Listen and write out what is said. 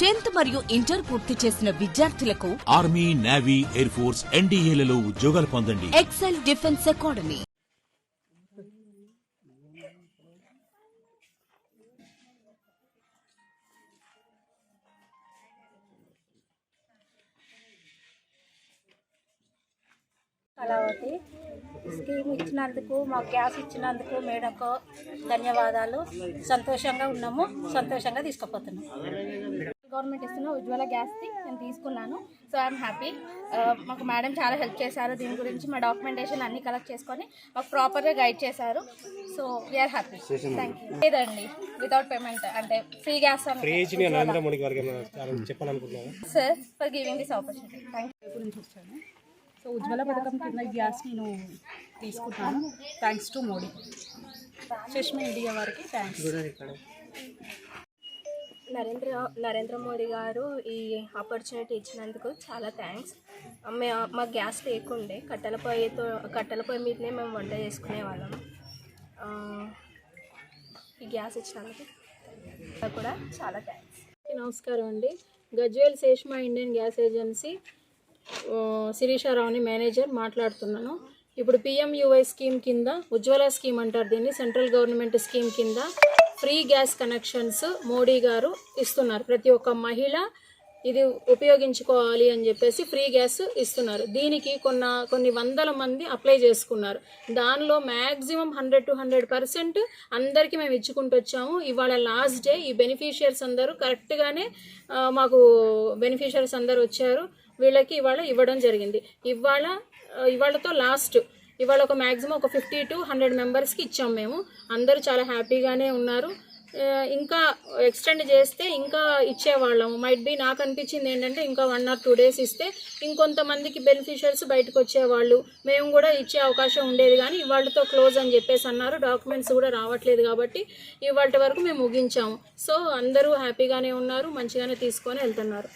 Tenth మరియు inter పూర్తి చేసిన విద్యార్థులకు ఆర్మీ నేవీ ఎయిర్ ఫోర్స్ ఎన్డీఏలలో ఉద్యోగాలు పొందండి. Excel defence academy. Kalavathi scheme ఇచ్చినందుకు మాకు గ్యాస్ ఇచ్చినందుకు మేడంకు ధన్యవాదాలు. సంతోషంగా ఉన్నాము. సంతోషంగా తీసుకుపోతున్నాం. గవర్నమెంట్ ఇస్తున్న ఉజ్వల గ్యాస్ది నేను తీసుకున్నాను. సో ఐఎమ్ హ్యాపీ మాకు మేడం చాలా హెల్ప్ చేశారు దీని గురించి మా డాక్యుమెంటేషన్ అన్ని కలెక్ట్ చేసుకొని మాకు ప్రాపర్గా గైడ్ చేశారు. So we're happy thank you లేదండి వితౌట్ పేమెంట్ అంటే ఫ్రీ గ్యాస్ ఫ్రీ ఇచ్చి నరేంద్ర మోడీ గారికి ఏమైనా చెప్పాలనుకుంటున్నాను sir for giving this opportunity thank you so Ujjwala పథకం కింద ఈ గ్యాస్ నేను తీసుకుంటాను thanks to Modi. Sushma India వారికి థ్యాంక్స్ నరేంద్ర నరేంద్ర మోడీ గారు ఈ ఆపర్చునిటీ ఇచ్చినందుకు చాలా థ్యాంక్స్ మే మా గ్యాస్ లేకుండే కట్టెల పొయ్యితో కట్టెల పొయ్యి మీదనే మేము వంట చేసుకునే వాళ్ళం. ఈ గ్యాస్ ఇచ్చినందుకు కూడా చాలా థ్యాంక్స్ నమస్కారం అండి. Gajwel Seshma Indian gas agency శిరీషారావుని manager మాట్లాడుతున్నాను. ఇప్పుడు పిఎంయువై స్కీమ్ కింద ఉజ్వల స్కీమ్ అంటారు దీన్ని సెంట్రల్ గవర్నమెంట్ స్కీమ్ కింద ఫ్రీ గ్యాస్ కనెక్షన్స్ మోడీ గారు ఇస్తున్నారు. ప్రతి ఒక్క మహిళ ఇది ఉపయోగించుకోవాలి అని చెప్పేసి ఫ్రీ గ్యాస్ ఇస్తున్నారు. దీనికి కొన్న కొన్ని వందల మంది అప్లై చేసుకున్నారు. దానిలో maximum hundred to hundred percent అందరికీ మేము ఇచ్చుకుంటూ వచ్చాము. ఇవాళ లాస్ట్ డే ఈ బెనిఫిషియర్స్ అందరూ కరెక్ట్గానే మాకు బెనిఫిషియర్స్ అందరూ వచ్చారు. వీళ్ళకి ఇవాళ ఇవ్వడం జరిగింది. ఇవాళ ఇవాళతో లాస్ట్. ఇవాళ ఒక మ్యాక్సిమం ఒక ఫిఫ్టీ టు హండ్రెడ్ మెంబర్స్కి ఇచ్చాం మేము. అందరూ చాలా హ్యాపీగానే ఉన్నారు. ఇంకా ఎక్స్టెండ్ చేస్తే ఇంకా ఇచ్చేవాళ్ళం. మైట్ బి నాకు అనిపించింది ఏంటంటే ఇంకా వన్ ఆర్ టూ డేస్ ఇస్తే ఇంకొంతమందికి బెనిఫిషియర్స్ బయటకు వచ్చేవాళ్ళు. మేము కూడా ఇచ్చే అవకాశం ఉండేది కానీ ఇవాళతో క్లోజ్ అని చెప్పేసి అన్నారు. డాక్యుమెంట్స్ కూడా రావట్లేదు కాబట్టి ఇవాళ వరకు మేము ముగించాము సో అందరూ హ్యాపీగానే ఉన్నారు మంచిగానే తీసుకొని వెళ్తున్నారు.